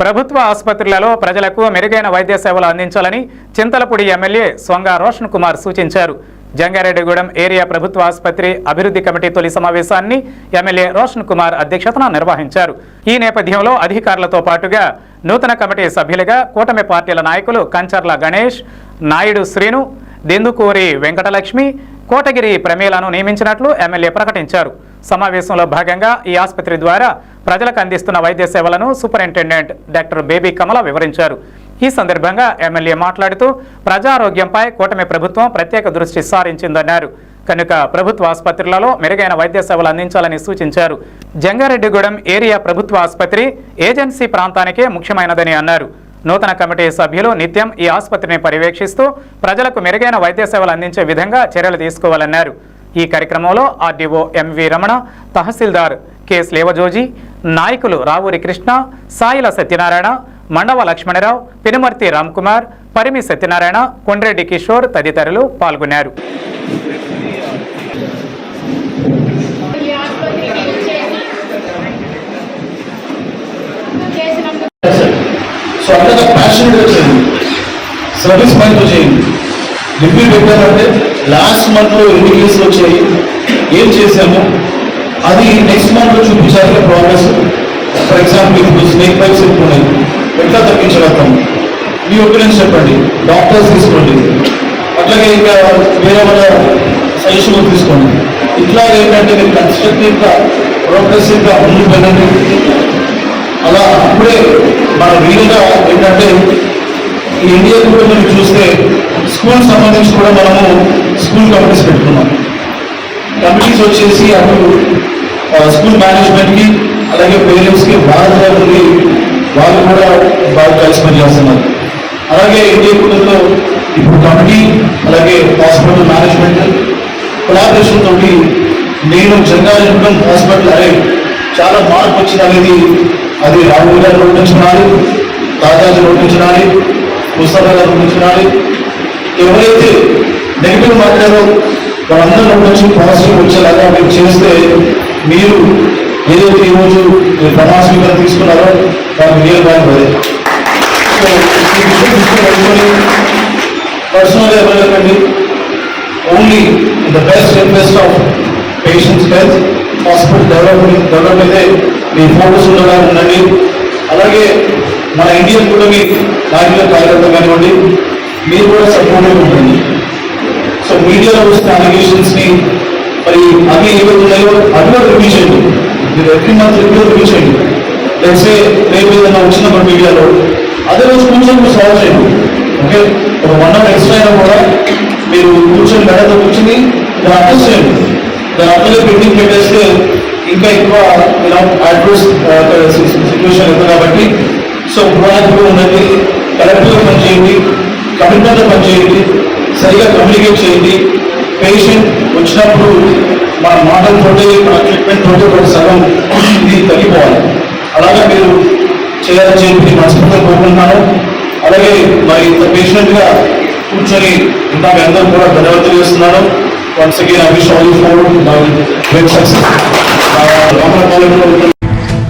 ప్రభుత్వ ఆసుపత్రులలో ప్రజలకు మెరుగైన వైద్య సేవలు అందించాలని చింతలపూడి ఎమ్మెల్యే సొంగ రోషన్ కుమార్ సూచించారు. జంగారెడ్డిగూడెం ఏరియా ప్రభుత్వ ఆసుపత్రి అభివృద్ధి కమిటీ తొలి సమావేశాన్ని ఎమ్మెల్యే రోషన్ కుమార్ అధ్యక్షతన నిర్వహించారు. ఈ నేపథ్యంలో అధికారులతో పాటుగా నూతన కమిటీ సభ్యులుగా కూటమి పార్టీల నాయకులు కంచర్ల గణేష్ నాయుడు శ్రీను దెందుకూరి వెంకటలక్ష్మి కోటగిరి ప్రమేలను నియమించినట్లు ఎమ్మెల్యే ప్రకటించారు. సమావేశంలో భాగంగా ఈ ఆసుపత్రి ద్వారా ప్రజలకు అందిస్తున్న వైద్య సేవలను సూపరింటెండెంట్ డాక్టర్ బేబీ కమల వివరించారు. ఈ సందర్భంగా ఎమ్మెల్యే మాట్లాడుతూ ప్రజారోగ్యంపై కూటమి ప్రభుత్వం ప్రత్యేక దృష్టి సారించిందన్నారు. కనుక ప్రభుత్వ ఆసుపత్రులలో మెరుగైన వైద్య సేవలు అందించాలని సూచించారు. జంగారెడ్డిగూడెం ఏరియా ప్రభుత్వ ఆసుపత్రి ఏజెన్సీ ప్రాంతానికే ముఖ్యమైనదని అన్నారు. నూతన కమిటీ సభ్యులు నిత్యం ఈ ఆసుపత్రిని పర్యవేక్షిస్తూ ప్రజలకు మెరుగైన వైద్య సేవలు అందించే విధంగా చర్యలు తీసుకోవాలన్నారు. ఈ కార్యక్రమంలో RDO MV Ramana tahsildar K Slevajoji నాయకులు రావూరి కృష్ణ సాయిల సత్యనారాయణ మండవ లక్ష్మణరావు పినుమర్తి రామ్కుమార్ పరిమి సత్యనారాయణ కొండ్రెడ్డి కిషోర్ తదితరులు పాల్గొన్నారు. సో అంతగా ప్యాషనెట్గా చేయండి. సర్వీస్ మైండ్తో చేయండి. రివ్యూ పెట్టారంటే లాస్ట్ మంత్లో ఎన్ని కేసులు వచ్చాయి ఏం చేశాము అది నెక్స్ట్ మంత్లో చూపించాలి ప్రోగ్రెస్ ఫర్ ఎగ్జాంపుల్ ఇప్పుడు స్నేక్ పైప్స్ ఎక్కున్నాయి ఎట్లా తగ్గించగలుగుతాం మీ ఒపీనియన్స్ చెప్పండి. డాక్టర్స్ తీసుకోండి. అట్లాగే ఇంకా వేరే వాళ్ళ సజెషన్ తీసుకోండి. ఇట్లా ఏంటంటే మీరు కన్స్ట్రక్టివ్గా ప్రోగ్రెసివ్గా ముందు వెళ్ళండి. అలా అప్పుడే మన వీలుగా ఏంటంటే ఈ ఇండియా కూడా మీరు చూస్తే స్కూల్ సంబంధించి కూడా మనము స్కూల్ కమిటీస్ పెట్టుకున్నాం. కమిటీస్ వచ్చేసి అటు స్కూల్ మేనేజ్మెంట్కి అలాగే పేరెంట్స్కి బాగా ఉంది. వాళ్ళు కూడా బాగా కలిసి పనిచేస్తున్నారు అలాగే ఇండియా కుటుంబంలో ఇప్పుడు కమిటీ అలాగే హాస్పిటల్ మేనేజ్మెంట్ కొలాబరేషన్ తోటి నేను జంగారెడ్డి హాస్పిటల్ అరే చాలా మార్పు వచ్చింది అనేది అది రాహుల్ గారు నోటించినాడు తాజాజీ నోటించినాడు ముస్తఫా గారు నోటించినాడు ఎవరైతే నెగిటివ్ మాట్లాడారో వాళ్ళందరూ నుంచి పాజిటివ్ వచ్చేలాగా మీరు చేస్తే మీరు ఏదైతే ఈరోజు మీరు ప్రమాణ స్వీకారం తీసుకున్నారో దానికి రియల్ బ్యాంక్ అదే పర్సనల్గా ఎవరికండి only the best interest of patients health hospital develop develop అయితే మీ ఫోకస్ ఉండగా ఉండండి. అలాగే మన ఇండియన్ కూడా మీ నాయకుల కార్యకర్త కానివ్వండి మీరు కూడా సపోర్టివ్ ఉంటుంది సో మీడియాలో వస్తున్న అలిగేషన్స్ని మరి అవి ఏవైతే ఉన్నాయో అవి కూడా రివ్యూ చేయండి. మీరు ఎవ్రీ మంత్ రివ్యూ రివ్యూ చేయండి. లెట్సే రేపు ఏదైనా వచ్చినప్పుడు మీడియాలో అదే రోజు కూర్చొని మీరు సాల్వ్ చేయండి. ఓకే ఒక వన్ అవర్ ఎక్స్ట్రా అయినా కూడా మీరు కూర్చొని మెడతో కూర్చొని దాన్ని అడ్జస్ట్ చేయండి. దాని అర్థంలో పెండింగ్ పెట్టేస్తే ఇంకా ఎక్కువ ఇలా అడ్వర్స్ సిచ్యువేషన్ అవుతుంది కాబట్టి సో పురాణంగా ఉండండి కరెక్ట్గా పనిచేయండి కమిట్మెంట్తో పనిచేయండి సరిగా కమ్యూనికేట్ చేయండి. పేషెంట్ వచ్చినప్పుడు మన మాటలతోటి మన ట్రీట్మెంట్ తోటే ఒక సగం ఇది తగ్గిపోవాలి. అలాగే మీరు చేయాలని చెప్పి మనస్ఫూర్తిగా కోరుకుంటున్నాను. అలాగే మరి ఇంత పేషెంట్గా కూర్చొని ఇంకా మీ అందరూ కూడా ధన్యవాదాలు చేస్తున్నాను Once again, I wish all of you great success. Uh,